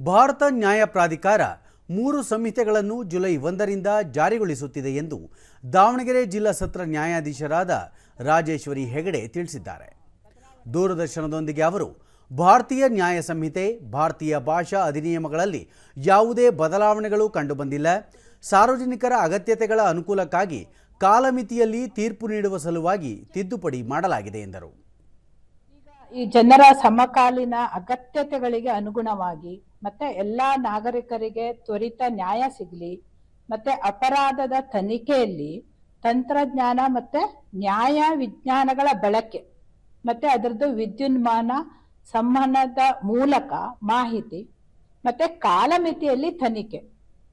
ಭಾರತ ನ್ಯಾಯ ಪ್ರಾಧಿಕಾರ ಮೂರು ಸಂಹಿತೆಗಳನ್ನು ಜುಲೈ ಒಂದರಿಂದ ಜಾರಿಗೊಳಿಸುತ್ತಿದೆ ಎಂದು ದಾವಣಗೆರೆ ಜಿಲ್ಲಾ ಸತ್ರ ನ್ಯಾಯಾಧೀಶರಾದ ರಾಜೇಶ್ವರಿ ಹೆಗಡೆ ತಿಳಿಸಿದ್ದಾರೆ. ದೂರದರ್ಶನದೊಂದಿಗೆ ಅವರು, ಭಾರತೀಯ ನ್ಯಾಯ ಸಂಹಿತೆ, ಭಾರತೀಯ ಭಾಷಾ ಅಧಿನಿಯಮಗಳಲ್ಲಿ ಯಾವುದೇ ಬದಲಾವಣೆಗಳು ಕಂಡುಬಂದಿಲ್ಲ. ಸಾರ್ವಜನಿಕರ ಅಗತ್ಯತೆಗಳ ಅನುಕೂಲಕ್ಕಾಗಿ ಕಾಲಮಿತಿಯಲ್ಲಿ ತೀರ್ಪು ನೀಡುವ ಸಲುವಾಗಿ ತಿದ್ದುಪಡಿ ಮಾಡಲಾಗಿದೆ ಎಂದರು. ಈ ಜನರ ಸಮಕಾಲೀನ ಅಗತ್ಯತೆಗಳಿಗೆ ಅನುಗುಣವಾಗಿ ಮತ್ತೆ ಎಲ್ಲಾ ನಾಗರಿಕರಿಗೆ ತ್ವರಿತ ನ್ಯಾಯ ಸಿಗಲಿ, ಮತ್ತೆ ಅಪರಾಧದ ತನಿಖೆಯಲ್ಲಿ ತಂತ್ರಜ್ಞಾನ ಮತ್ತೆ ನ್ಯಾಯ ವಿಜ್ಞಾನಗಳ ಬಳಕೆ, ಮತ್ತೆ ಅದರದ್ದು ವಿದ್ಯುನ್ಮಾನ ಸಂವಹನದ ಮೂಲಕ ಮಾಹಿತಿ, ಮತ್ತೆ ಕಾಲಮಿತಿಯಲ್ಲಿ ತನಿಖೆ,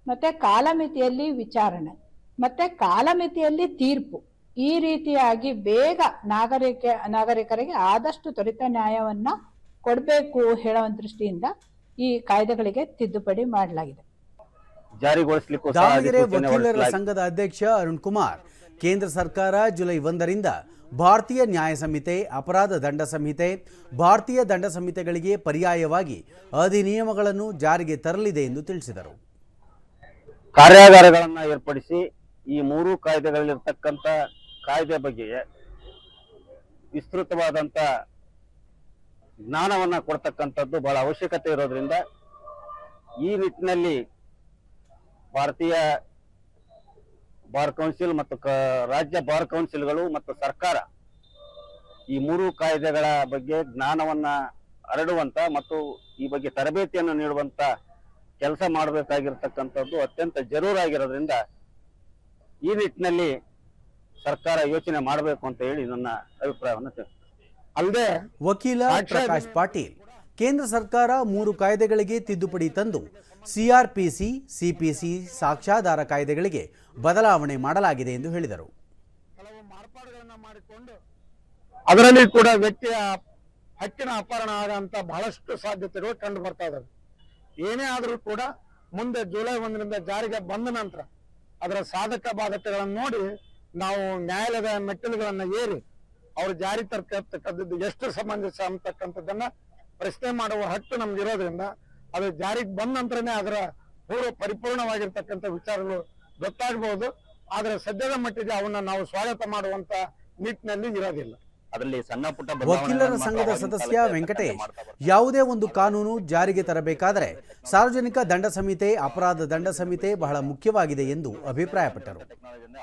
ಮತ್ತೆ ಕಾಲಮಿತಿಯಲ್ಲಿ ವಿಚಾರಣೆ, ಮತ್ತೆ ಕಾಲಮಿತಿಯಲ್ಲಿ ತೀರ್ಪು. ಈ ರೀತಿಯಾಗಿ ಬೇಗ ನಾಗರಿಕ, ನಾಗರಿಕರಿಗೆ ಆದಷ್ಟು ತ್ವರಿತ ನ್ಯಾಯವನ್ನ ಕೊಡಬೇಕು ಹೇಳೋ ದೃಷ್ಟಿಯಿಂದ ಈ ಕಾಯ್ದೆಗಳಿಗೆ ತಿದ್ದುಪಡಿ ಮಾಡಲಾಗಿದೆ. ದಾವಣಗೆರೆ ವಕೀಲರ ಸಂಘದ ಅಧ್ಯಕ್ಷ ಅರುಣ್ ಕುಮಾರ್ ಕೇಂದ್ರ ಸರ್ಕಾರ ಜುಲೈ ಒಂದರಿಂದ ಭಾರತೀಯ ನ್ಯಾಯ ಸಂಹಿತೆ ಅಪರಾಧ ದಂಡ ಸಂಹಿತೆ ಭಾರತೀಯ ದಂಡ ಸಂಹಿತೆಗಳಿಗೆ ಪರ್ಯಾಯವಾಗಿ ಅಧಿನಿಯಮಗಳನ್ನು ಜಾರಿಗೆ ತರಲಿದೆ ಎಂದು ತಿಳಿಸಿದರು. ಕಾರ್ಯಾಗಾರಗಳನ್ನು ಏರ್ಪಡಿಸಿ ಈ ಮೂರು ಕಾಯ್ದೆಗಳಲ್ಲಿರ್ತಕ್ಕಂಥ ಕಾಯ್ದೆ ಬಗ್ಗೆ ವಿಸ್ತೃತವಾದಂತ ಜ್ಞಾನವನ್ನ ಕೊಡ್ತಕ್ಕಂಥದ್ದು ಬಹಳ ಅವಶ್ಯಕತೆ ಇರೋದ್ರಿಂದ ಈ ನಿಟ್ಟಿನಲ್ಲಿ ಭಾರತೀಯ ಬಾರ್ ಕೌನ್ಸಿಲ್ ಮತ್ತು ರಾಜ್ಯ ಬಾರ್ ಕೌನ್ಸಿಲ್ಗಳು ಮತ್ತು ಸರ್ಕಾರ ಈ ಮೂರು ಕಾಯ್ದೆಗಳ ಬಗ್ಗೆ ಜ್ಞಾನವನ್ನ ಹರಡುವಂತ ಮತ್ತು ಈ ಬಗ್ಗೆ ತರಬೇತಿಯನ್ನು ನೀಡುವಂತ ಕೆಲಸ ಮಾಡಬೇಕಾಗಿರ್ತಕ್ಕಂಥದ್ದು ಅತ್ಯಂತ ಜರೂರಾಗಿರೋದ್ರಿಂದ ಈ ನಿಟ್ಟಿನಲ್ಲಿ ಸರ್ಕಾರ ಯೋಚನೆ ಮಾಡಬೇಕು ಅಂತ ಹೇಳಿ ನನ್ನ ಅಭಿಪ್ರಾಯವನ್ನು ಅಲ್ಲದೆ ವಕೀಲ ಪ್ರಕಾಶ್ ಪಾಟೀಲ್ ಕೇಂದ್ರ ಸರ್ಕಾರ ಮೂರು ಕಾಯ್ದೆಗಳಿಗೆ ತಿದ್ದುಪಡಿ ತಂದು ಸಿಆರ್ಪಿಸಿ ಸಿಪಿಸಿ ಸಾಕ್ಷ್ಯಾಧಾರ ಕಾಯ್ದೆಗಳಿಗೆ ಬದಲಾವಣೆ ಮಾಡಲಾಗಿದೆ ಎಂದು ಹೇಳಿದರು. ಅದರಲ್ಲಿ ಕೂಡ ವ್ಯಕ್ತಿಯ ಹಕ್ಕಿನ ಅಪಹರಣ ಆಗಂತ ಬಹಳಷ್ಟು ಸಾಧ್ಯತೆಗಳು ಕಂಡು ಬರ್ತಾ ಇದಾವೆ. ಏನೇ ಆದರೂ ಕೂಡ ಮುಂದೆ ಜುಲೈ ಒಂದರಿಂದ ಜಾರಿಗೆ ಬಂದ ನಂತರ ಅದರ ಸಾಧಕ ಬಾಧಕಗಳನ್ನು ನೋಡಿ ನಾವು ನ್ಯಾಯಾಲಯದ ಮೆಟ್ಟಿಲುಗಳನ್ನು ಏರಿ ಅವ್ರು ಜಾರಿ ತರ್ತಕ್ಕಂಥದ್ದು ಎಷ್ಟು ಸಂಬಂಧಿಸ ಅಂತಕ್ಕಂಥದ್ದನ್ನ ಪ್ರಶ್ನೆ ಮಾಡುವ ಹಕ್ಕು ನಮ್ಗೆ ಇರೋದ್ರಿಂದ ಅದು ಜಾರಿಗೆ ಬಂದ ನಂತರನೇ ಅದರ ಪೂರ್ವ ಪರಿಪೂರ್ಣವಾಗಿರ್ತಕ್ಕಂಥ ವಿಚಾರಗಳು ಗೊತ್ತಾಗಬಹುದು ಆದ್ರೆ ಸದ್ಯದ ಮಟ್ಟಿಗೆ ಅವನ್ನ ನಾವು ಸ್ವಾಗತ ಮಾಡುವಂತ ನಿಟ್ಟಿನಲ್ಲಿ ಇರೋದಿಲ್ಲ. ಅದರಲ್ಲಿ ಸಣ್ಣ ಪುಟ್ಟ ವಕೀಲರ ಸಂಘದ ಸದಸ್ಯ ವೆಂಕಟೇಶ್ ಯಾವುದೇ ಒಂದು ಕಾನೂನು ಜಾರಿಗೆ ತರಬೇಕಾದರೆ ಸಾರ್ವಜನಿಕ ದಂಡ ಸಂಹಿತೆ ಅಪರಾಧ ದಂಡ ಸಂಹಿತೆ ಬಹಳ ಮುಖ್ಯವಾಗಿದೆ ಎಂದು ಅಭಿಪ್ರಾಯಪಟ್ಟರು.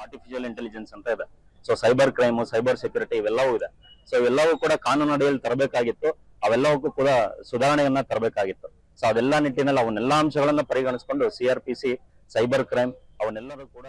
ಆರ್ಟಿಫಿಷಿಯಲ್ ಇಂಟೆಲಿಜೆನ್ಸ್ ಅಂತ ಇದೆ. So cyber crime cyber security ಇವೆಲ್ಲವೂ ಇದೆ. ಸೊ ಇವೆಲ್ಲವೂ ಕೂಡ ಕಾನೂನು ಅಡಿಯಲ್ಲಿ ತರಬೇಕಾಗಿತ್ತು. ಅವೆಲ್ಲವಕ್ಕೂ ಕೂಡ ಸುಧಾರಣೆಯನ್ನ ತರಬೇಕಾಗಿತ್ತು. ಸೊ ಅದೆಲ್ಲ ನಿಟ್ಟಿನಲ್ಲಿ ಅವನ್ನೆಲ್ಲ ಅಂಶಗಳನ್ನ ಪರಿಗಣಿಸಿಕೊಂಡು ಸಿಆರ್ಪಿಸಿ ಸೈಬರ್ ಕ್ರೈಮ್ ಅವನ್ನೆಲ್ಲರೂ ಕೂಡ